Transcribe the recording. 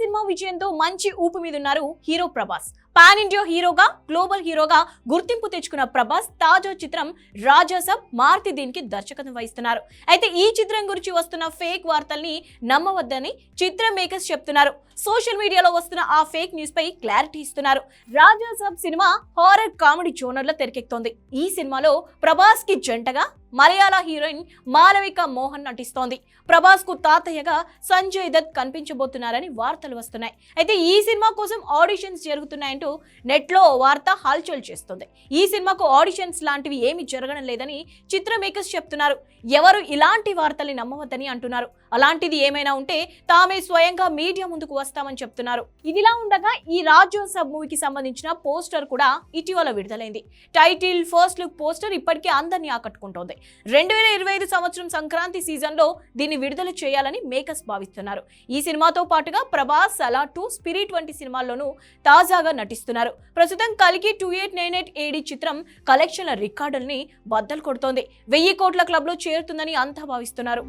Cinema విజయంతో మంచి ఊపు మీద ఉన్నారు హీరో ప్రభాస్. పాన్ ఇండియా హీరోగా గ్లోబల్ హీరోగా గుర్తింపు తెచ్చుకున్న ప్రభాస్ తాజా చిత్రం రాజాసబ్ మారుతి దీనికి దర్శకత్వం వహిస్తున్నారు. అయితే ఈ చిత్రం గురించి వస్తున్న ఫేక్ వార్తల్ని నమ్మవద్దని చిత్ర మేకర్స్ చెప్తున్నారు. సోషల్ మీడియాలో వస్తున్న ఆ ఫేక్ న్యూస్ పై క్లారిటీ ఇస్తున్నారు. రాజాసబ్ సినిమా హారర్ కామెడీ జోనర్లో తెరకెక్కుతోంది. ఈ సినిమాలో ప్రభాస్కి జంటగా మలయాళ హీరోయిన్ మాలవిక మోహన్ నటిస్తోంది. ప్రభాస్కు తాతయ్యగా సంజయ్ దత్ కనిపించబోతున్నారని వార్తలు వస్తున్నాయి. అయితే ఈ సినిమా కోసం ఆడిషన్స్ అంటూ నెట్లో వార్త హల్చల్ చేస్తుంది. ఈ సినిమాకు ఆడిషన్స్ లాంటివి ఏమీ జరగడం లేదని చిత్ర మేకర్స్ చెప్తున్నారు. ఎవరు ఇలాంటి వార్తల్ని నమ్మవద్దని అంటున్నారు. అలాంటిది ఏమైనా ఉంటే తామే స్వయంగా మీడియా ముందుకు వస్తామని చెప్తున్నారు. ఇదిలా ఉండగా ఈ రాజ్యోత్సవ్ మూవీకి సంబంధించిన పోస్టర్ కూడా ఇటీవల విడుదలైంది. టైటిల్ ఫస్ట్ లుక్ పోస్టర్ ఇప్పటికే అందరినీ ఆకట్టుకుంటోంది. రెండు వేల ఇరవై ఐదు సంవత్సరం సంక్రాంతి సీజన్లో దీన్ని విడుదల చేయాలని మేకర్స్ భావిస్తున్నారు. ఈ సినిమాతో పాటుగా ప్రభాస్ అలా టూ స్పిరిట్ వంటి సినిమాల్లోనూ తాజాగా నటిస్తున్నారు ప్రస్తుతం కలిగి two eight nine eight AD చిత్రం కలెక్షన్ల రికార్డుల్ని బద్దలు కొడుతోంది. వెయ్యి కోట్ల క్లబ్లో చేరుతుందని అంతా భావిస్తున్నారు.